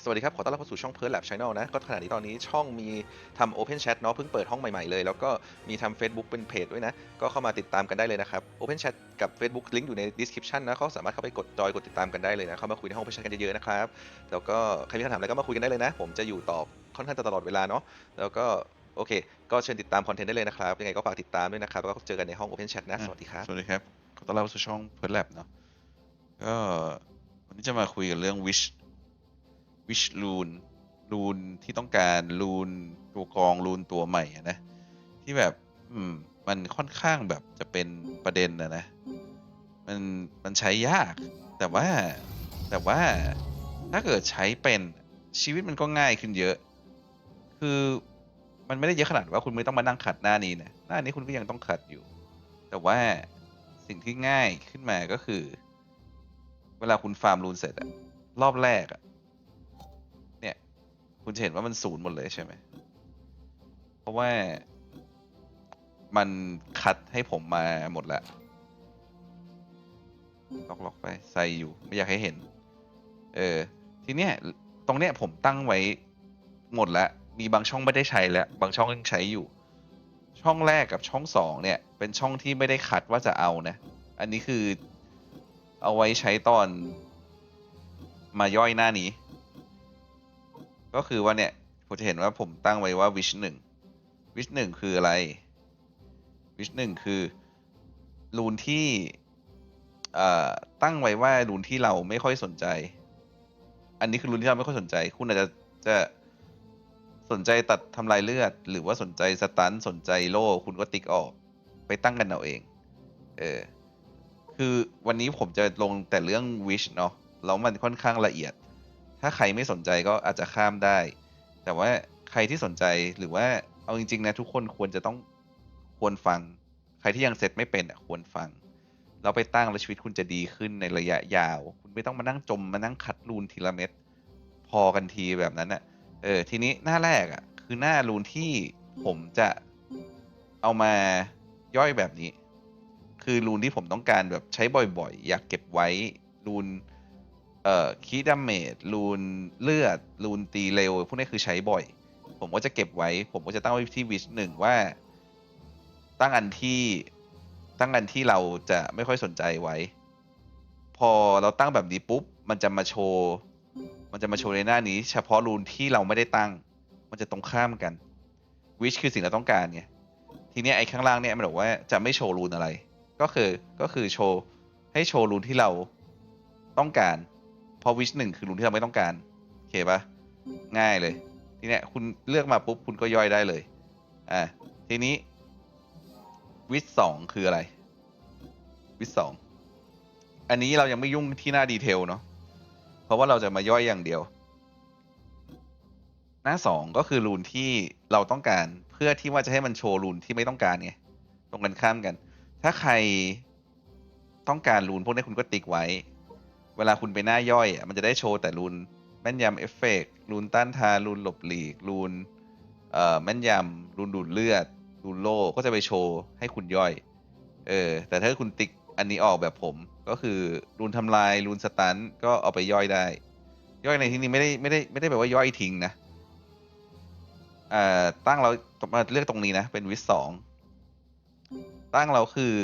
เคสวัสดีครับ ขอต้อนรับเข้าสู่ช่อง p e r l Lab Channel นะ ก็ขณะนี้ตอนนี้ช่องมีทำ Open Chat เนาะเพิ่งเปิดห้องใหม่ ๆ เลย แล้วก็มีทำ Facebook เป็นเพจด้วยนะ ก็เข้ามาติดตามกันได้เลยนะครับ Open Chat กับ Facebook ลิงก์อยู่ใน description นะก็สามารถเข้าไปกดจอยกดติดตามกันได้เลยนะ เข้ามาคุยในห้อง Open Chat กันเยอะๆนะครับ แล้วก็ใครมีคำถามอะไรก็มาคุยกันได้เลยนะ ผมจะอยู่ตอบค่อนข้างจะตลอดเวลาเนาะ แล้วก็โอเค ก็เชิญติดตามคอนเทนต์ได้เลยนะครับ ยังไงก็ฝากติดตามด้วยนะครับแล้วก็เจอกันในห้อง Open Chat นะ สวัสดีครับ สวัสดีครับ ขอต้อนรับสู่ช่องเพิร์ลแลบเนาะ ก็วันนี้จะมาคุยกันเรื่อง wish wish rune รูนที่ต้องการรูนตัวกองรูนตัวใหม่นะ ที่แบบ อืม มันค่อนข้างแบบจะเป็นประเด็นนะนะ มันมันใช้ยาก แต่ว่าแต่ว่าถ้าเกิดใช้เป็นชีวิตมันก็ง่ายขึ้นเยอะ คือมันไม่ได้เยอะขนาดว่าคุณไม่ต้องมานั่งขัดหน้านี้นะหน้านี้คุณก็ยังต้องขัดอยู่ แต่ว่าสิ่งที่ง่ายขึ้นมาก็คือ เวลาคุณฟาร์มรูนเสร็จอะรอบแรกอะ คุณจะเห็นว่ามันศูนย์หมดเลยใช่ไหม เพราะว่ามันคัดให้ผมมาหมดแล้วล็อกล็อกไปใส่อยู่ไม่อยากให้เห็น เออ ทีเนี้ยตรงเนี้ยผมตั้งไว้หมดแล้ว มีบางช่องไม่ได้ใช้แล้ว บางช่องยังใช้อยู่ ช่องแรกกับช่องสองเนี่ย เป็นช่องที่ไม่ได้คัดว่าจะเอานะ อันนี้คือเอาไว้ใช้ตอนมาย่อยหน้านี้ ก็คือว่าเนี่ยผมจะเห็นว่าผมตั้งไว้ว่าวิชหนึ่งวิชหนึ่งคืออะไรวิชหนึ่งคือรูนที่เอ่อตั้งไว้ว่ารูนที่เราไม่ค่อยสนใจ อันนี้คือรูนที่เราไม่ค่อยสนใจ คุณอาจจะจะสนใจตัดทำลายเลือด หรือว่าสนใจสตันสนใจโล่คุณก็ติ๊กออก ไปตั้งกันเอาเอง เออ คือวันนี้ผมจะลงแต่เรื่องวิชเนาะแล้วมันค่อนข้างละเอียด ถ้าใครไม่สนใจก็อาจจะข้ามได้ แต่ว่าใครที่สนใจหรือว่าเอาจริง ๆ นะ ทุกคนควรจะต้องควรฟัง ใครที่ยังเซตไม่เป็นอะควรฟัง เราไปตั้งแล้วชีวิตคุณจะดีขึ้นในระยะยาว คุณไม่ต้องมานั่งจมมานั่งคัดรูนทีละเม็ดพอกันทีแบบนั้นอะเออทีนี้หน้าแรกอะ คือหน้ารูนที่ผมจะเอามาย่อยแบบนี้ คือรูนที่ผมต้องการแบบใช้บ่อยๆ อยากเก็บไว้รูน เอ่อคีดาเมจรูนเลือดรูนตีเร็ว พวกนี้คือใช้บ่อย ผมก็จะเก็บไว้ ผมก็จะตั้งไว้ที่วิชหนึ่งว่า ตั้งอันที่ตั้งอันที่เราจะไม่ค่อยสนใจไว้ พอเราตั้งแบบนี้ปุ๊บ มันจะมาโชว์มันจะมาโชว์ในหน้านี้ เฉพาะรูนที่เราไม่ได้ตั้ง มันจะตรงข้ามกันวิชคือสิ่งเราต้องการไงทีนี้ไอ้ข้างล่างเนี่ยมันบอกว่าจะไม่โชว์รูนอะไร ก็คือก็คือโชว์ให้โชว์รูนที่เราต้องการ พราะวิชหนึ่งคือรูนที่เราไม่ต้องการโอเคปะง่ายเลยทีเนี้ยคุณเลือกมาปุ๊บคุณก็ย่อยได้เลยอ่าทีนี้วิชสองคืออะไร วิชสองอันนี้เรายังไม่ยุ่งที่หน้าดีเทลเนาะเพราะว่าเราจะมาย่อยอย่างเดียว หน้าสองก็คือรูนที่เราต้องการเพื่อที่ว่าจะให้มันโชว์รูนที่ไม่ต้องการไงตรงกันข้ามกัน ถ้าใครต้องการรูนพวกนี้คุณก็ติ๊กไว้ เวลาคุณไปหน้าย่อยอะมันจะได้โชว์แต่รูนแม่นยำเอฟเฟกต์รูนต้านทานรูนหลบหลีกรูนเอ่อแม่นยำรูนดูดเลือดรูนโล่ก็จะไปโชว์ให้คุณย่อย เออ แต่ถ้าคุณติ๊กอันนี้ออกแบบผมก็คือรูนทำลายรูนสตันก็เอาไปย่อยได้ ย่อยในที่นี้ไม่ได้ไม่ได้ไม่ได้แปลว่าย่อยทิ้งนะอ่าตั้งเรามาเลือกตรงนี้นะ เป็นวิสสองตั้งเราคือ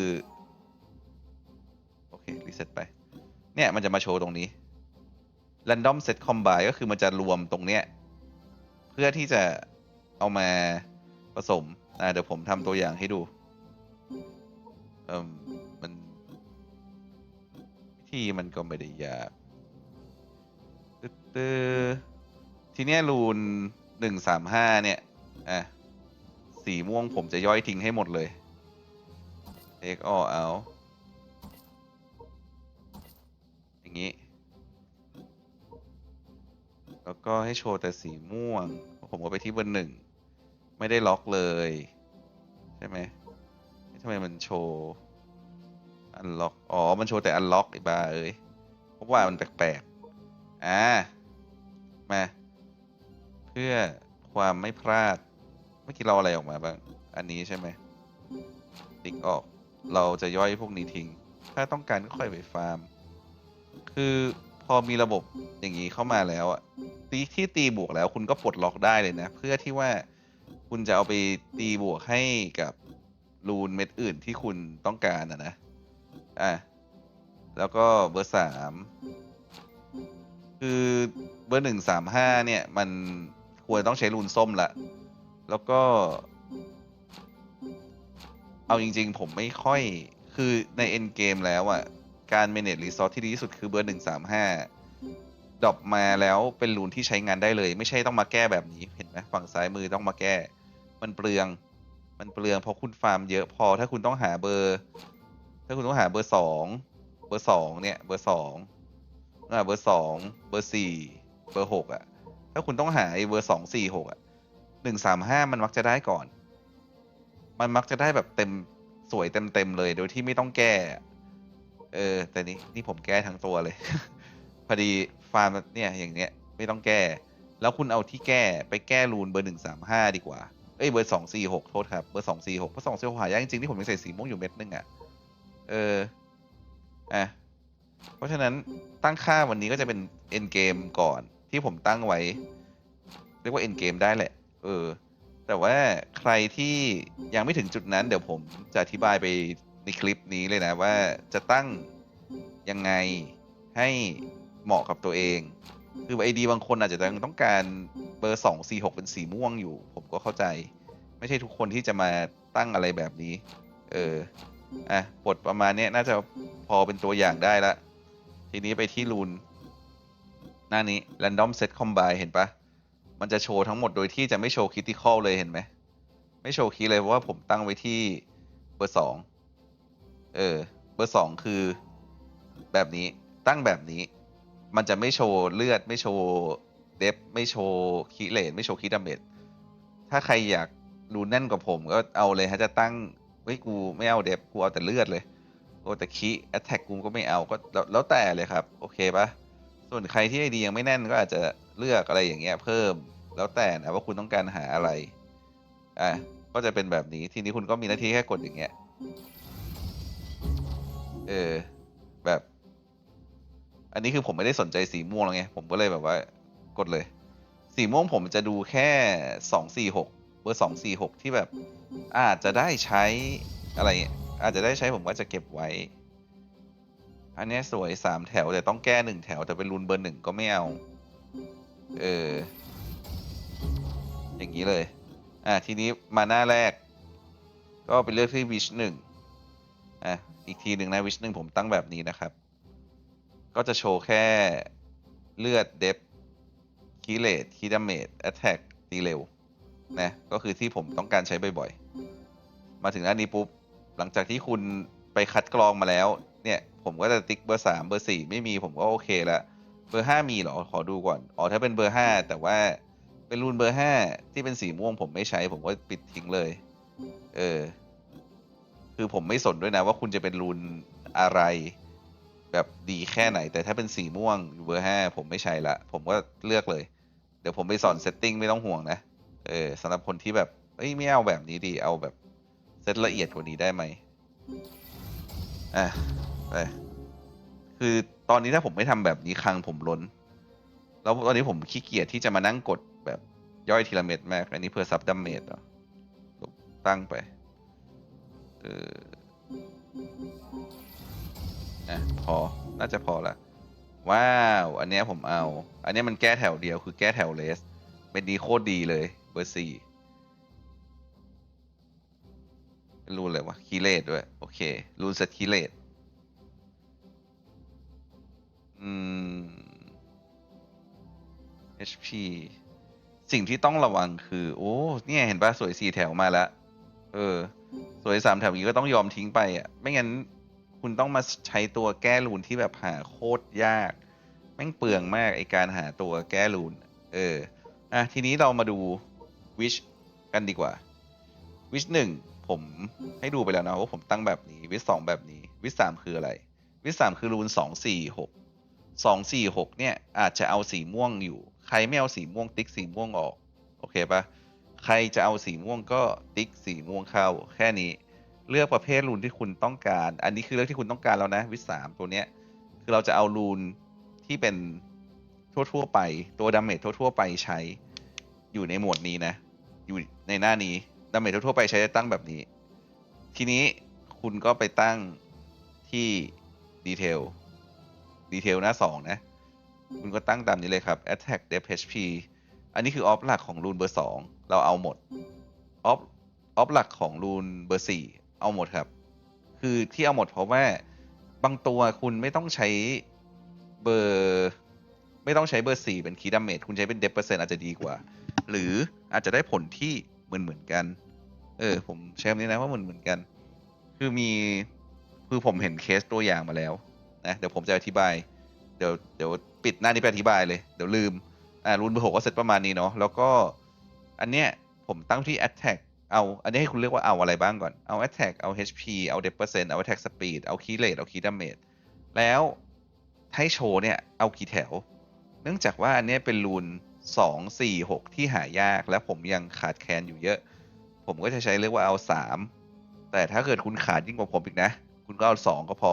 โอเค รีเซ็ตไป เนี่ยมันจะมาโชว์ตรงนี้ random set combine ก็คือมันจะรวมตรงเนี้ย เพื่อที่จะเอามาผสมอ่าเดี๋ยวผมทำตัวอย่างให้ดูเอ่มมันวิธีมันก็ไม่ได้ยากตึ๊ดตึ๊ดทีเนี้ยรูนหนึ่งสามห้าเนี่ย อะ สีม่วงผมจะย่อยทิ้งให้หมดเลย take all out นี้ แล้วก็ให้โชว์แต่สีม่วง ผมก็ไปที่เบอร์หนึ่ง ไม่ได้ล็อกเลย ใช่ไหมทำไมมันโชว์อันล็อก อ๋อ มันโชว์แต่อันล็อกไอ้บ้าเอ้ยเพราะว่ามันแปลกๆ อ่า มา เพื่อความไม่พลาด เมื่อกี้เราอะไรออกมาบ้าง อันนี้ใช่ไหม ติ๊กออก เราจะย่อยพวกนี้ทิ้ง ถ้าต้องการก็ค่อยไปฟาร์ม คือพอมีระบบอย่างนี้เข้ามาแล้วอะตีที่ตีบวกแล้วคุณก็ปลดล็อกได้เลยนะ เพื่อที่ว่าคุณจะเอาไปตีบวกให้กับรูนเม็ดอื่นที่คุณต้องการอะนะ อะ แล้วก็เบอร์สามคือเบอร์หนึ่งสามห้าเนี่ย มันควรต้องใช้รูนส้มละ แล้วก็ เอาจริง ๆ ผมไม่ค่อยคือในเอ็นเกมแล้วอะ การ manage resource ที่ดีที่สุดคือเบอร์หนึ่งสามห้าดรอปมาแล้วเป็นรูนที่ใช้งานได้เลย ไม่ใช่ต้องมาแก้แบบนี้เห็นไหมฝั่งซ้ายมือต้องมาแก้ มันเปลือง มันเปลืองเพราะคุณฟาร์มเยอะพอถ้าคุณต้องหาเบอร์ ถ้าคุณต้องหาเบอร์สองเบอร์สองเนี่ยเบอร์สองอ่าเบอร์สองเบอร์สี่เบอร์หกอะ ถ้าคุณต้องหาไอ้เบอร์สองสี่หกอะหนึ่งสามห้ามันมักจะได้ก่อน มันมักจะได้แบบเต็มสวยเต็มเต็มเลยโดยที่ไม่ต้องแก้ เออ แต่นี่นี่ผมแก้ทั้งตัวเลย พอดีฟาร์มเนี่ยอย่างเนี้ยไม่ต้องแก้ แล้วคุณเอาที่แก้ไปแก้รูนเบอร์หนึ่งสามห้าดีกว่า เอ้ยเบอร์สองสี่หกโทษครับ เบอร์สองสี่หกเพราะสองสี่หกหายากจริงๆที่ผมยังใส่สีม่วงอยู่เม็ดนึงอะ เออ อะ เพราะฉะนั้นตั้งค่าวันนี้ก็จะเป็น end game ก่อนที่ผมตั้งไว้ เรียกว่า end game ได้แหละ เออ แต่ว่าใครที่ยังไม่ถึงจุดนั้นเดี๋ยวผมจะอธิบายไป ในคลิปนี้เลยนะว่าจะตั้งยังไงให้เหมาะกับตัวเอง คือไอดีบางคนอาจจะยังต้องการเบอร์สองสี่หกเป็นสีม่วงอยู่ ผมก็เข้าใจ ไม่ใช่ทุกคนที่จะมาตั้งอะไรแบบนี้ เอออะบทประมาณเนี้ยน่าจะพอเป็นตัวอย่างได้ละ ทีนี้ไปที่รูนหน้านี้ random set combine เห็นปะมันจะโชว์ทั้งหมดโดยที่จะไม่โชว์ critical เลยเห็นไหม ไม่โชว์คีย์เลยเพราะว่าผมตั้งไว้ที่เบอร์สอง เออ เบอร์สองคือแบบนี้ตั้งแบบนี้ มันจะไม่โชว์เลือดไม่โชว์เดฟไม่โชว์คีเลนไม่โชว์คีดาเมจถ้าใครอยากดูแน่นกว่าผมก็เอาเลยฮะจะตั้งเฮ้ยกูไม่เอาเดฟกูเอาแต่เลือดเลยกูเอแต่คีแอตแทกกูก็ไม่เอาก็แล้วแล้วแต่เลยครับ โอเคปะส่วนใครที่ไอดียังไม่แน่นก็อาจจะเลือกอะไรอย่างเงี้ยเพิ่มแล้วแต่นะว่าคุณต้องการหาอะไร อะก็จะเป็นแบบนี้ทีนี้คุณก็มีหน้าที่แค่กดอย่างเงี้ย เออ แบบ อันนี้คือผมไม่ได้สนใจสีม่วงแล้วไง ผมก็เลยแบบว่ากดเลย สีม่วงผมจะดูแค่สองสี่หกเบอร์สองสี่หกที่แบบ อาจจะได้ใช้อะไรเงี้ยอาจจะได้ใช้ผมก็จะเก็บไว้ อันนี้สวยสามแถวแต่ต้องแก้หนึ่งแถวแต่เป็นรูนเบอร์หนึ่งก็ไม่เอา เออ อย่างนี้เลย อะทีนี้มาหน้าแรก ก็ไปเลือกที่วิชหนึ่งอะ อีกทีหนึ่งนะวิชหนึ่งผมตั้งแบบนี้นะครับ ก็จะโชว์แค่เลือดเดฟคีเลตคีดาเมจแอตแทกตีเร็วนะก็คือที่ผมต้องการใช้บ่อยๆ มาถึงอันนี้ปุ๊บ หลังจากที่คุณไปคัดกรองมาแล้ว เนี่ย ผมก็จะติ๊กเบอร์สามเบอร์สี่ไม่มีผมก็โอเคแล้วเบอร์ห้ามีเหรอ ขอดูก่อน อ๋อ ถ้าเป็นเบอร์ห้าแต่ว่าเป็นรูนเบอร์ห้าที่เป็นสีม่วงผมไม่ใช้ผมก็ปิดทิ้งเลย เออ คือผมไม่สนด้วยนะ ว่าคุณจะเป็นรูนอะไร แบบดีแค่ไหน แต่ถ้าเป็นสีม่วงอยู่เบอร์ห้าผมไม่ใช้ละ ผมก็เลือกเลย เดี๋ยวผมไปสอนเซตติ้งไม่ต้องห่วงนะ เออสำหรับคนที่แบบเอ้ยไม่เอาแบบนี้ดี เอาแบบเซตละเอียดกว่านี้ได้ไหมอะไปคือตอนนี้ถ้าผมไม่ทำแบบนี้คลังผมล้น แล้วตอนนี้ผมขี้เกียจที่จะมานั่งกดแบบย่อยทีละเม็ดมาก อันนี้เพื่อซับดัมเมจเหรอตั้งไป ออะพอ น่าจะพอละ ว้าว อันเนี้ยผมเอา อันนี้มันแก้แถวเดียวคือแก้แถวเลส เป็นดีโคตรดีเลย เบอร์สี่รูนเลยวะคีเลตด้วย โอเค รูนเซตคีเลตอืม HP สิ่งที่ต้องระวังคือ โอ้ เนี่ย เห็นปะสวยสี่แถวมาแล้ว เออ สวยสามแถวนี้ก็ต้องยอมทิ้งไปอะ ไม่งั้นคุณต้องมาใช้ตัวแก้รูนที่แบบหาโคตรยาก แม่งเปลืองมากไอการหาตัวแก้รูน เออ อะ ทีนี้เรามาดูวิชกันดีกว่าวิชหนึ่งผมให้ดูไปแล้วนะว่าผมตั้งแบบนี้ วิชสองแบบนี้ วิชสามคืออะไร วิชสามคือรูนสองสี่หกสองสี่หกเนี่ยอาจจะเอาสีม่วงอยู่ ใครไม่เอาสีม่วงติ๊กสีม่วงออก โอเคปะ ใครจะเอาสีม่วงก็ติ๊กสีม่วงเข้าแค่นี้ เลือกประเภทรูนที่คุณต้องการ อันนี้คือเลือกที่คุณต้องการแล้วนะ วิสามตัวเนี้ยคือเราจะเอารูนที่เป็นทั่วๆไปตัวดาเมจทั่วๆไปใช้อยู่ในหมวดนี้นะ อยู่ในหน้านี้ดาเมจทั่วๆไปใช้ตั้งแบบนี้ ทีนี้คุณก็ไปตั้งที่ดีเทลดีเทลหน้าสองนะ คุณก็ตั้งตามนี้เลยครับ attack depth HP อันนี้คือออฟหลักของรูนเบอร์สองเราเอาหมดออฟออฟหลักของรูนเบอร์สี่เอาหมดครับ คือที่เอาหมดเพราะว่าบางตัวคุณไม่ต้องใช้เบอร์ไม่ต้องใช้เบอร์สี่เป็นคีย์ดาเมจคุณใช้เป็นเดปเปอร์เซ็นต์อาจจะดีกว่า หรืออาจจะได้ผลที่เหมือนเหมือนกัน เออ ผมใช้คำนี้นะว่าเหมือนเหมือนกัน คือมีคือผมเห็นเคสตัวอย่างมาแล้วนะเดี๋ยวผมจะอธิบาย เดี๋ยวเดี๋ยวปิดหน้านี้ไปอธิบายเลย เดี๋ยวลืม อ่ารูนเบอร์หกก็เสร็จประมาณนี้เนาะแล้วก็อันเนี้ยผมตั้งที่ attack เอา อันนี้ให้คุณเลือกว่าเอาอะไรบ้างก่อน เอา attack เอา HP เอา d e p e r c e n t เอา attack speed เอา key rate เอา key damage แล้วให้โชว์เนี่ย เอากี่แถว เนื่องจากว่าอันเนี้ยเป็นรูนสองสี่หกที่หายาก และผมยังขาดแคลนอยู่เยอะ ผมก็จะใช้เรียกว่าเอาสามแต่ถ้าเกิดคุณขาดยิ่งกว่าผมอีกนะ คุณก็เอาสองก็พอ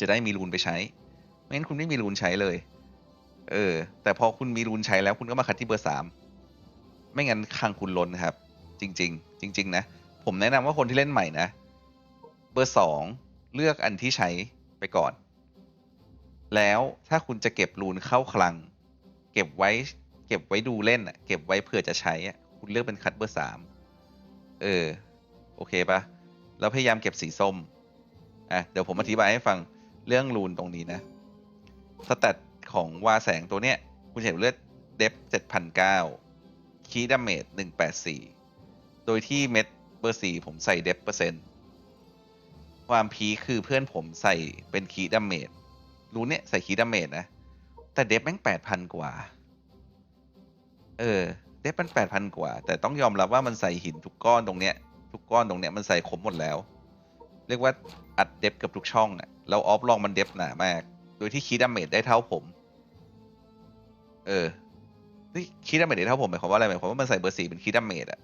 จะได้มีรูนไปใช้ ไม่งั้นคุณไม่มีรูนใช้เลย เออ แต่พอคุณมีรูนใช้แล้วคุณก็มาคัดที่เบอร์สามไม่งั้นคังคุณล้นครับ จริง ๆ จริง ๆ นะ ผมแนะนำว่าคนที่เล่นใหม่นะ เบอร์สองเลือกอันที่ใช้ไปก่อน แล้วถ้าคุณจะเก็บรูนเข้าคลัง เก็บไว้ เก็บไว้ดูเล่นอะเก็บไว้เผื่อจะใช้อะคุณเลือกเป็นคัดเบอร์สามเออ โอเคปะแล้วพยายามเก็บสีส้มอะเดี๋ยวผมอธิบายให้ฟังเรื่องรูนตรงนี้นะสแตท ของวาแสงตัวเนี้ย คุณเห็นเลือดเดฟเจ็ดพันเก้าคีดาเมจหนึ่งแปดสี่โดยที่เม็ดเบอร์สี่ผมใส่เดฟเปอร์เซ็นต์ความพีคือเพื่อนผมใส่เป็นคีดาเมจรู้เนี่ยใส่คีดาเมจนะ แต่เดฟแม่งแปดพันกว่า เออ เดฟมันแปดพันกว่า แต่ต้องยอมรับว่ามันใส่หินทุกก้อนตรงเนี้ย ทุกก้อนตรงเนี้ยมันใส่ครบหมดแล้ว เรียกว่าอัดเดฟเกับทุกช่องอะแล้วออฟลองมันเดฟหนามาก โดยที่คีดาเมจได้เท่าผม เออนี่คีดาเมจได้เท่าผมหมายความว่าอะไรหมายความว่ามันใส่เบอร์สี่เป็นคีดาเมจอะ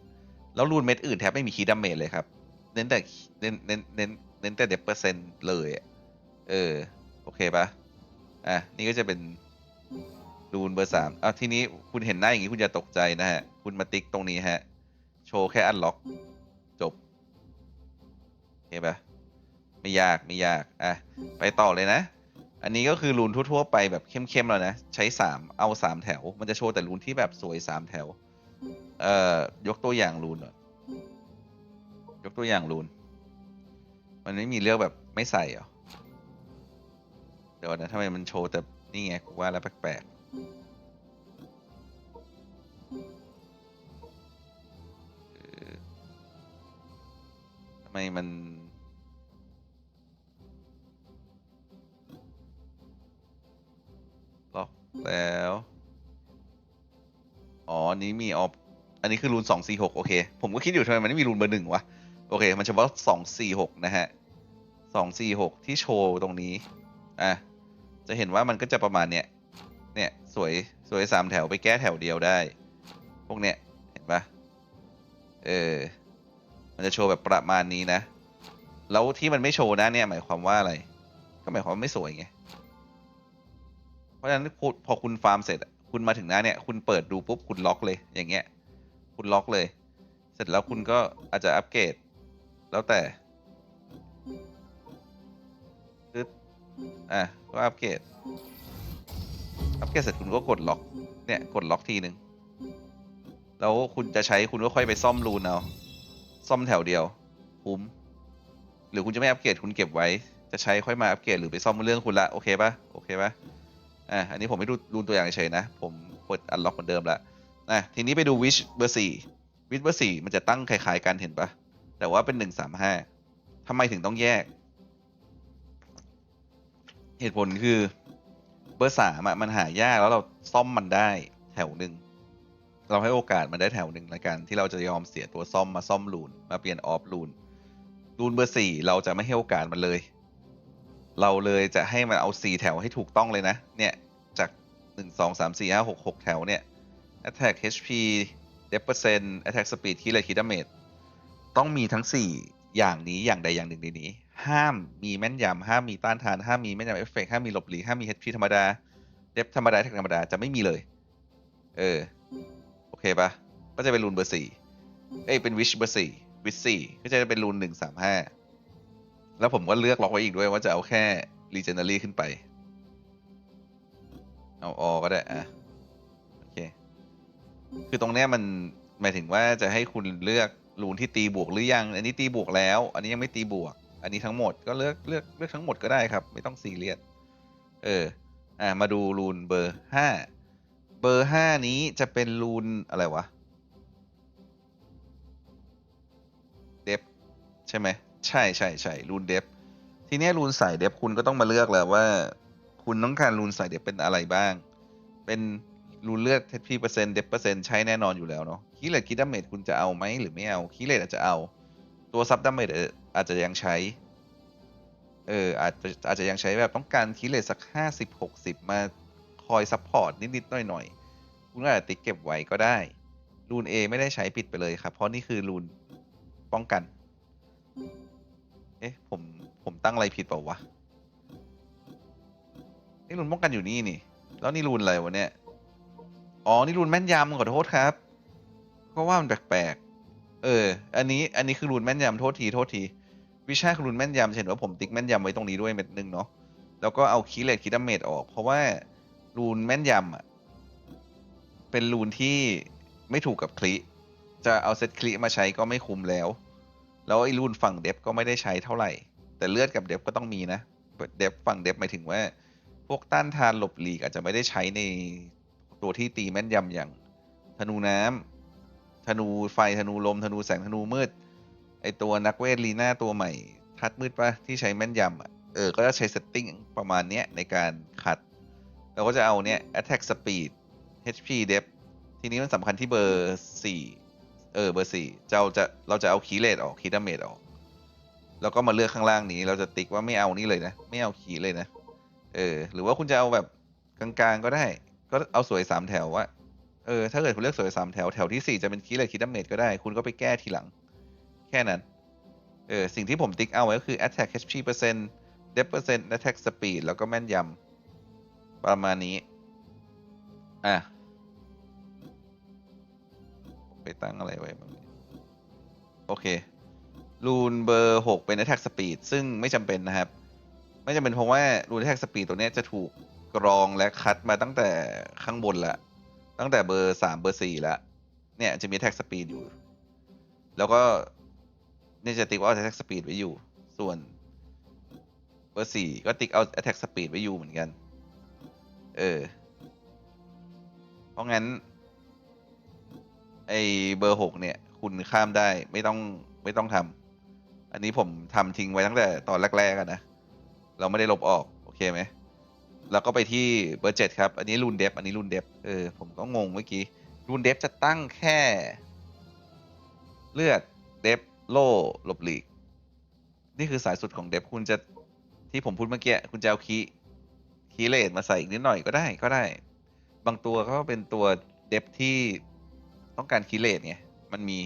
แล้วรูนเม็ดอื่นแทบไม่มีคีดาเมจเลยครับ เน้นแต่เน้นเน้นเน้นเน้นแต่เดฟเปอร์เซ็นต์เลยอะเออ โอเคปะอะ นี่ก็จะเป็นรูนเบอร์สามอะทีนี้คุณเห็นหน้าอย่างนี้คุณจะตกใจนะฮะ คุณมาติ๊กตรงนี้ฮะ โชว์แค่อันล็อก จบโอเคปะไม่ยากไม่ยาก อะ ไปต่อเลยนะ อันนี้ก็คือรูนทั่ว ๆ ไปแบบเข้มๆแล้วนะ ใช้สามเอาสามแถว มันจะโชว์แต่รูนที่แบบสวยสามแถว เอ่อยกตัวอย่างรูนก่อนยกตัวอย่างรูน มันไม่มีเลือกแบบไม่ใส่เหรอ เดี๋ยวนะทำไมมันโชว์แต่นี่ไงกูว่าแล้วแปลกๆทำไมมัน แล้ว อ๋ออันนี้มีออฟอันนี้คือรูนสองสี่หกโอเค ผมก็คิดอยู่ทำไมมันไม่มีรูนเบอร์หนึ่งวะ โอเค มันเฉพาะสองสี่หกนะฮะสองสี่หกที่โชว์ตรงนี้ อะ จะเห็นว่ามันก็จะประมาณเนี้ย เนี่ย สวย สวยสามแถวไปแก้แถวเดียวได้ พวกเนี้ย เห็นปะเออ มันจะโชว์แบบประมาณนี้นะ แล้วที่มันไม่โชว์นะเนี่ย หมายความว่าอะไร ก็หมายความว่าไม่สวยไง ราะฉะนั้นพพอคุณฟาร์มเสร็จ คุณมาถึงหน้าเนี่ยคุณเปิดดูปุ๊บคุณล็อกเลยอย่างเงี้ย คุณล็อกเลย เสร็จแล้วคุณก็อาจจะอัปเกรด แล้วแต่ปึ๊บอะก็อัปเกรดอัปเกรดเสร็จคุณก็กดล็อก เนี่ยกดล็อกทีหนึ่งแล้วคุณจะใช้คุณก็ค่อยไปซ่อมรูนเอาซ่อมแถวเดียว คุ้ม หรือคุณจะไม่อัปเกรดคุณเก็บไว้ จะใช้ค่อยมาอัปเกรดหรือไปซ่อมเรื่องคุณละโอเคปะโอเคปะ อะอันนี้ผมไม่ดูรูนตัวอย่างเฉยๆนะ ผมกดอันล็อกเหมือนเดิมละอะทีนี้ไปดูวิชเบอร์สี่วิชเบอร์สี่มันจะตั้งคล้ายๆกันเห็นปะแต่ว่าเป็นหนึ่งสามห้าทำไมถึงต้องแยก เหตุผลคือเบอร์สามอะมันหายากแล้วเราซ่อมมันได้แถวหนึ่งเราให้โอกาสมันได้แถวหนึ่งละกัน ที่เราจะยอมเสียตัวซ่อมมาซ่อมลูนมาเปลี่ยนออฟลูนลูนเบอร์สี่เราจะไม่ให้โอกาสมันเลย เราเลยจะให้มันเอาสี่แถวให้ถูกต้องเลยนะ เนี่ย จากหนึ่งสองสามสี่ห้าหกหกแถวเนี่ย attack HP d e p e r c e n t attack speed คีย์อะไรคีย์ดาเมจต้องมีทั้งสี่อย่างนี้อย่างใดอย่างหนึ่งในนี้ ห้ามมีแม่นยำห้ามมีต้านทาน ห้ามมีแม่นยำเอฟเฟกห้ามมีหลบหลีกห้ามมี HP ธรรมดาเดฟธรรมดาแท็กธรรมดาจะไม่มีเลย เออ โอเคปะก็จะเป็นรูนเบอร์สี่เอ้ยเป็นวิชเบอร์สี่วิชสี่ก็จะเป็นรูนหนึ่งสามห้า แล้วผมก็เลือกล็อกไว้อีกด้วยว่าจะเอาแค่รีเจนเนอรี่ขึ้นไป เอาออก็ได้อะโอเค คือตรงเนี้ยมันหมายถึงว่าจะให้คุณเลือกรูนที่ตีบวกหรือยัง อันนี้ตีบวกแล้ว อันนี้ยังไม่ตีบวก อันนี้ทั้งหมดก็เลือกเลือกเลือกทั้งหมดก็ได้ครับ ไม่ต้องซีเรียส เออ อะมาดูรูนเบอร์ห้า เบอร์ห้านี้จะเป็นรูนอะไรวะ เดฟใช่ไหม ใช่ใช่ใช่รูนเดฟทีนี้รูนสายเดฟคุณก็ต้องมาเลือกแล้วว่า คุณต้องการรูนสายเดฟเป็นอะไรบ้าง เป็นรูนเลือดเทพีเปอร์เซ็นต์เดฟเปอร์เซ็นต์ใช้แน่นอนอยู่แล้วเนาะคีเลตคิดดาเมจคุณจะเอาไหมหรือไม่เอาคีเลตอาจจะเอา ตัวซับดาเมจอาจจะยังใช้เอออาจจะอาจจะยังใช้แบบต้องการคีเลตสักห้าสิบหกสิบมาคอยซัพพอร์ตนิดๆหน่อยๆคุณอาจจะติ๊กเก็บไว้ก็ได้รูน A ไม่ได้ใช้ปิดไปเลยครับ เพราะนี่คือรูนป้องกัน อ๊ะ ผม ผมตั้งอะไรผิดเปล่าวะ นี่รูนป้องกันอยู่นี่นี่ แล้วนี่รูนอะไรวะเนี่ย อ๋อ นี่รูนแม่นยำขอโทษครับเพราะว่ามันแปลกๆ เออ อันนี้ อันนี้คือรูนแม่นยำโทษทีโทษที วิชาคือรูนแม่นยำเห็นว่าผมติ๊กแม่นยำไว้ตรงนี้ด้วยเม็ดหนึ่งเนาะ แล้วก็เอาคีเลตคิดาเมจออก เพราะว่ารูนแม่นยำอะ เป็นรูนที่ไม่ถูกกับคลิจะเอาเซตคลิมาใช้ก็ไม่คุ้มแล้ว แล้วไอ้รูนฝั่งเดฟก็ไม่ได้ใช้เท่าไหร่ แต่เลือดกับเดฟก็ต้องมีนะเดฟฝั่งเดฟหมายถึงว่า พวกต้านทานหลบหลีกอาจจะไม่ได้ใช้ในตัวที่ตีแม่นยำอย่าง ธนูน้ำธนูไฟธนูลม ธนูแสงธนูมืด ไอตัวนักเวทลีน่าตัวใหม่ ทัดมืดปะที่ใช้แม่นยำอะเออ ก็จะใช้เซตติ้งประมาณเนี้ยในการคัด เราก็จะเอาเนี้ย attack speed HP depth ทีนี้มันสำคัญที่เบอร์สี่ เออเบอร์สี่จะเอาจะเราจะเอาคีเลตออกคีดาเมจออก แล้วก็มาเลือกข้างล่างนี้ เราจะติ๊กว่าไม่เอานี่เลยนะ ไม่เอาคีเลยนะ เออ หรือว่าคุณจะเอาแบบกลางๆก็ได้ ก็เอาสวยสามแถวว่าเออถ้าเกิดคุณเลือกสวยสามแถวแถวที่สี่จะเป็นคีเลตคีดาเมจก็ได้ คุณก็ไปแก้ทีหลัง แค่นั้น เออสิ่งที่ผมติ๊กเอาไว้ก็คือ attack HP เปอร์เซ็นต์ depth เปอร์เซ็นต์ attack speed แล้วก็แม่นยำประมาณนี้ อะ ไปตั้งอะไรไว้บ้างโอเครูนเบอร์หกเป็น attack speed ซึ่งไม่จำเป็นนะครับ ไม่จำเป็นเพราะว่ารูน attack speed ตัวนี้จะถูกกรองและคัดมาตั้งแต่ข้างบนละตั้งแต่เบอร์สามเบอร์สี่ละเนี่ยจะมี attack speed อยู่ แล้วก็เนี่ยจะติ๊กว่า attack speed ไว้อยู่ ส่วนเบอร์สี่ก็ติ๊กเอา attack speed ไว้อยู่เหมือนกัน เออ เพราะงั้น ไอเบอร์หกเนี่ย คุณข้ามได้ไม่ต้องไม่ต้องทำอันนี้ผมทำทิ้งไว้ตั้งแต่ตอนแรกๆอะนะ เราไม่ได้ลบออก โอเคไหมแล้วก็ไปที่เบอร์เจ็ดครับ อันนี้รูนเดฟอันนี้รูนเดฟเออผมก็งงเมื่อกี้รูนเดฟจะตั้งแค่ เลือดเดฟโล่หลบหลีก นี่คือสายสุดของเดฟคุณจะที่ผมพูดเมื่อกี้คุณจะเอาคีคีเลตมาใส่อีกนิดหน่อยก็ได้ก็ได้ บางตัวก็เป็นตัวเดฟที่ ต้องการคีเลตไงมันมี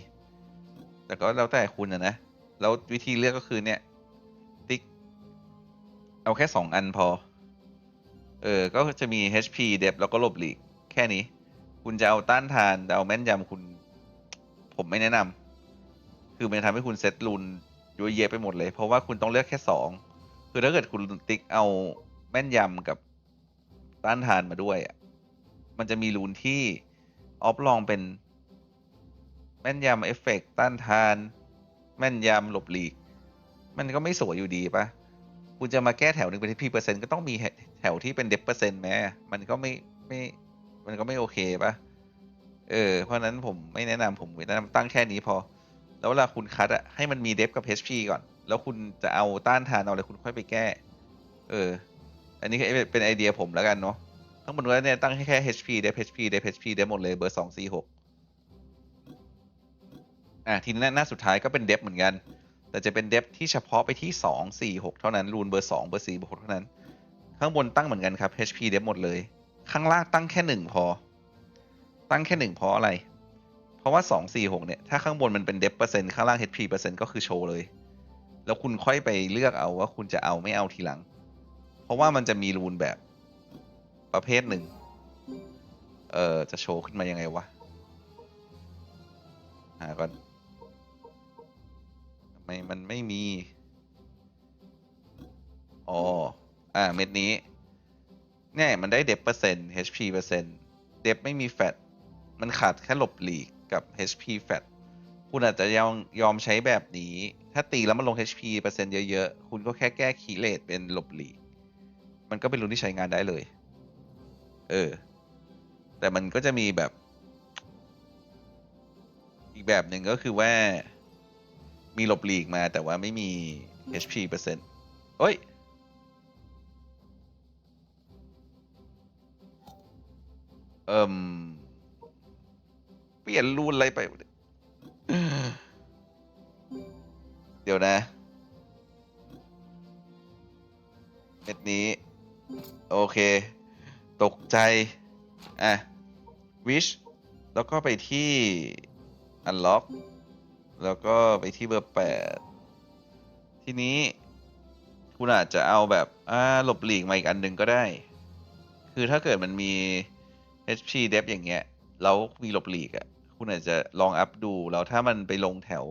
แต่ก็แล้วแต่คุณนะนะ แล้ววิธีเลือกก็คือเนี่ย ติ๊ก เอาแค่สองอันพอ เออ ก็จะมี HP เดฟแล้วก็หลบหลีก แค่นี้ คุณจะเอาต้านทานจะเอาแม่นยำคุณ ผมไม่แนะนำคือมันทำให้คุณเซตรูนยอะแยไปหมดเลย เพราะว่าคุณต้องเลือกแค่สองคือถ้าเกิดคุณติ๊กเอาแม่นยำกับต้านทานมาด้วยอะมันจะมีรูนที่ออฟลองเป็น แม่นยำเอฟเฟกต์ต้านทาน แม่นยำหลบหลีก มันก็ไม่สวยอยู่ดีปะคุณจะมาแก้แถวหนึ่งเป็นที่พีเปอร์เซ็นต์ก็ต้องมีแถวที่เป็นเดฟเปอร์เซ็นต์แม้มันก็ไม่ไม่มันก็ไม่โอเคปะเออ เพราะนั้นผมไม่แนะนำผมแนะนำตั้งแค่นี้พอ แล้วเวลาคุณคัดอะให้มันมีเดฟกับ HP ก่อน แล้วคุณจะเอาต้านทานเอาอะไรคุณค่อยไปแก้ เออ อันนี้เป็นไอเดียผมแล้วกันเนาะทั้งหมดแล้เนี่ยตั้งแค่ HP เดฟ HP เดฟ HP เดฟหมดเลยเบอร์สองสี่หก อะทีนี้หน้าสุดท้ายก็เป็นเดฟเหมือนกัน แต่จะเป็นเดฟที่เฉพาะไปที่สองสี่หกเท่านั้นรูนเบอร์สองเบอร์สี่เบอร์หกเท่านั้น ข้างบนตั้งเหมือนกันครับ HP เดฟหมดเลย ข้างล่างตั้งแค่หนึ่งพอ ตั้งแค่หนึ่งเพราะอะไร เพราะว่าสองสี่หกเนี่ย ถ้าข้างบนมันเป็นเดฟเปอร์เซ็นต์ข้างล่าง HP เปอร์เซ็นต์ก็คือโชว์เลย แล้วคุณค่อยไปเลือกเอาว่าคุณจะเอาไม่เอาทีหลัง เพราะว่ามันจะมีรูนแบบประเภทหนึ่งเออจะโชว์ขึ้นมายังไงวะหาก่อน ไมมันไม่มี อ๋อ อ่า เม็ดนี้เนี่ยมันได้เดฟเปอร์เซ็นต์ HP เปอร์เซ็นต์ เดฟไม่มีแฟต มันขาดแค่หลบหลีกกับ HP แฟต คุณอาจจะยอมยอมใช้แบบนี้ ถ้าตีแล้วมันลง HP เปอร์เซ็นต์เยอะๆ คุณก็แค่แก้คีย์เลทเป็นหลบหลีก มันก็เป็นรูนที่ใช้งานได้เลย เออ แต่มันก็จะมีแบบ อีกแบบหนึ่งก็คือว่า มีหลบหลีกมาแต่ว่าไม่มี HP เปอร์เซ็นต์เฮ้ย เอิ่ม เปลี่ยนรูนอะไรไปวะเนี่ยเดี๋ยวนะ เม็ดนี้ โอเค ตกใจ อะ wish แล้วก็ไปที่ unlock แล้วก็ไปที่เบอร์แปดทีนี้คุณอาจจะเอาแบบอ่าหลบหลีกมาอีกอันหนึ่งก็ได้ คือถ้าเกิดมันมี HP Dep อย่างเงี้ยแล้วมีหลบหลีกอะ่ะคุณอาจจะลองอัพดู แล้วถ้ามันไปลงแถว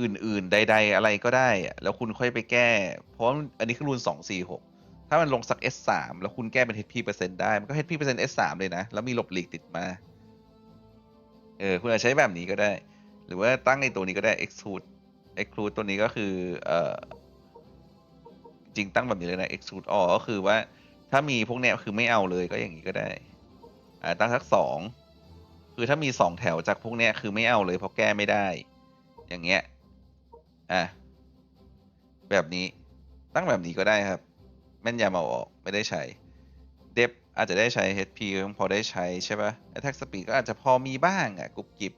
อื่นๆ ใด ๆ อะไรก็ได้อะแล้วคุณค่อยไปแก้ เพราะอันนี้คือรูนสองสี่หกถ้ามันลงสัก S3 แล้วคุณแก้เป็น HP เปอร์เซ็นต์ได้ มันก็ HP เปอร์เซ็นต์ S3 เลยนะ แล้วมีหลบหลีกติดมา เออ คุณอาจจะใช้แบบนี้ก็ได้ หรือว่าตั้งในตัวนี้ก็ได้ Exclude Exclude ตัวนี้ก็คือเอ่อจริงตั้งแบบนี้เลยนะ Exclude อ๋อก็คือว่าถ้ามีพวกเนี้ยคือไม่เอาเลยก็อย่างนี้ก็ได้อ่าตั้งสักสองคือถ้ามีสองแถวจากพวกเนี้ยคือไม่เอาเลยเพราะแก้ไม่ได้ อย่างเงี้ยอะแบบนี้ตั้งแบบนี้ก็ได้ครับ แม่นยำเอาออกไม่ได้ใช้เดฟอาจจะได้ใช้ HP พอได้ใช้ใช่ปะ Attack Speed ก็อาจจะพอมีบ้างอะกรุบกริบ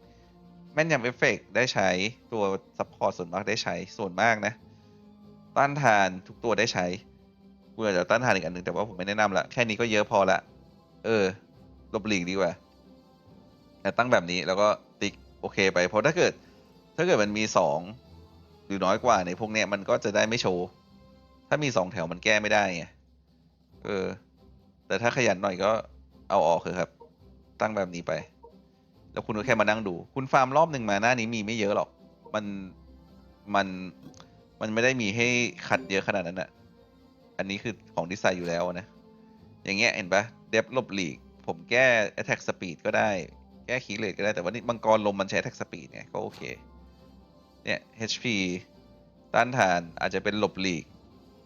แม่นยำเอฟเฟกได้ใช้ตัวซัพพอร์ตส่วนมากได้ใช้ส่วนมากนะ ต้านทานทุกตัวได้ใช้เบื่อจะต้านทานอีกอันหนึ่งแต่ว่าผมไม่แนะนำละแค่นี้ก็เยอะพอละ เออลบหลีกดีกว่าแต่ตั้งแบบนี้แล้วก็ติ๊กโอเคไปเพราะถ้าเกิด ถ้าเกิดมันมีสองหรือน้อยกว่าในพวกเนี้ยมันก็จะได้ไม่โชว์ ถ้ามีสองแถวมันแก้ไม่ได้ไงเออ แต่ถ้าขยันหน่อยก็เอาออกเถอะครับ ตั้งแบบนี้ไป แล้วคุณก็แค่มานั่งดู คุณฟาร์มรอบหนึ่งมาหน้านี้มีไม่เยอะหรอก มันมันมันไม่ได้มีให้ขัดเยอะขนาดนั้นอะอันนี้คือของดีไซน์อยู่แล้วนะ อย่างเงี้ยเห็นปะเดฟลบหลีก ผมแก้ attack speed ก็ได้ แก้คีเลทก็ได้ แต่ว่านี่มังกรลมมันใช้ attack speed ไงก็โอเค เนี่ย HP ต้านทานอาจจะเป็นหลบหลีก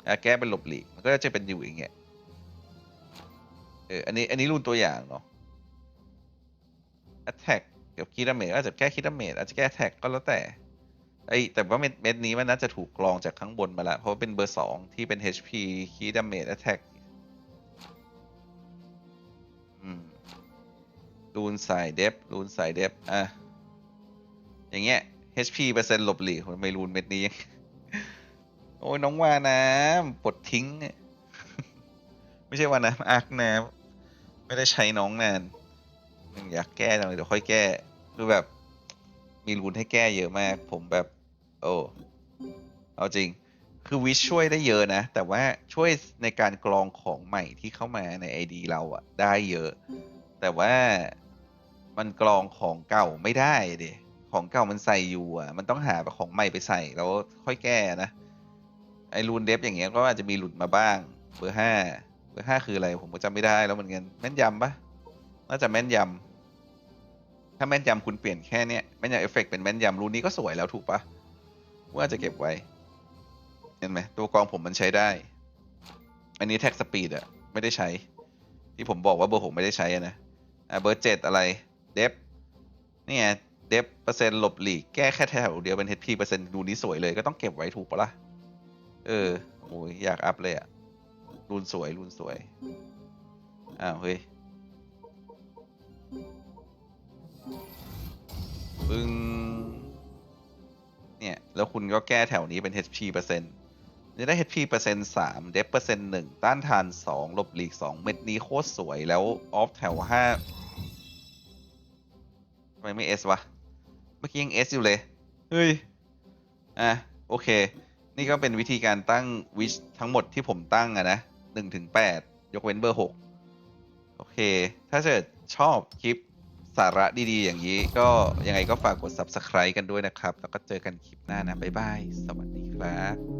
อแก้เป็นหลบหลีก มันก็จะเป็นอยู่อย่างเงี้ย เออ อันนี้ อันนี้รูนตัวอย่างเนาะ attack กับคีย์ดเมจอาจจะแก้คีย์ดเมจอาจจะแก้ attack ก็แล้วแต่ไอแต่ว่าเม็ดนี้มันน่าจะถูกกรองจากข้างบนมาล้วเพราะว่าเป็นเบอร์สองที่เป็น HP คีดาเมจ attack รูนสายเดฟรูนสายเดฟอะ อย่างเงี้ย HP เปอร์เซ็นต์หลบหลีกไม่รูนเม็ดนี้ยังโอ้ยน้องวาน้ำปลดทิ้ง ไม่ใช่วาน้ำอาร์คน้ำไม่ได้ใช้น้องนาน อยากแก้จังเลยเดี๋ยวค่อยแก้คือแบบ มีรูนให้แก้เยอะมาก ผมแบบ โอ้เอาจริง คือวิชช่วยได้เยอะนะ แต่ว่าช่วยในการกรองของใหม่ที่เข้ามาใน ID เราอะได้เยอะ แต่ว่ามันกรองของเก่าไม่ได้เดของเก่ามันใส่อยู่อะมันต้องหาของใหม่ไปใส่แล้วค่อยแก้นะ ไอรูนเดฟอย่างเงี้ยก็อาจจะมีหลุดมาบ้าง เบอร์ห้าเบอร์ห้าคืออะไรผมก็จำไม่ได้แล้วเหมือนกันแม่นยำปะน่าจะแม่นยำ ถ้าแม่นยำคุณเปลี่ยนแค่เนี้ยแม่นยำเอฟเฟกเป็นแม่นยำรูนี้ก็สวยแล้วถูกปะว่าจะเก็บไว้ เห็นไหมตัวกองผมมันใช้ได้ อันนี้แท็กสปีดอะไม่ได้ใช้ ที่ผมบอกว่าเบอร์หกไม่ได้ใช้นะอะเบอร์เจ็ดอะไร เดฟนี่ไงเดฟเปอร์เซ็นต์หลบหลีกแก้แค่แถวเดียวเป็น HP เปอร์เซ็นต์ดูนี้สวยเลยก็ต้องเก็บไว้ถูกปะล่ะเออโอ้ยอยากอัพเลยอะรูนสวยรูนสวยอ้าวเฮ้ย ปึ้งเนี่ย แล้วคุณก็แก้แถวนี้เป็น HP เปอร์เซ็นต์จะได้ HP เปอร์เซ็นต์สามเดฟเปอร์เซ็นต์หนึ่งต้านทานสองลบหลีกสองเม็ดนี้โคตรสวยแล้ว ออฟแถวห้าทำไมไม่ S วะ เมื่อกี้ยัง S อยู่เลย เฮ้ย อะ โอเค นี่ก็เป็นวิธีการตั้งวิชทั้งหมดที่ผมตั้งอะนะหนึ่งถึงแปดยกเว้นเบอร์หกโอเค ถ้าเกิดชอบคลิป สาระดีๆ อย่างนี้ ก็ยังไงก็ฝากกด subscribe กันด้วยนะครับ แล้วก็เจอกันคลิปหน้านะ บ๊ายบาย สวัสดีครับ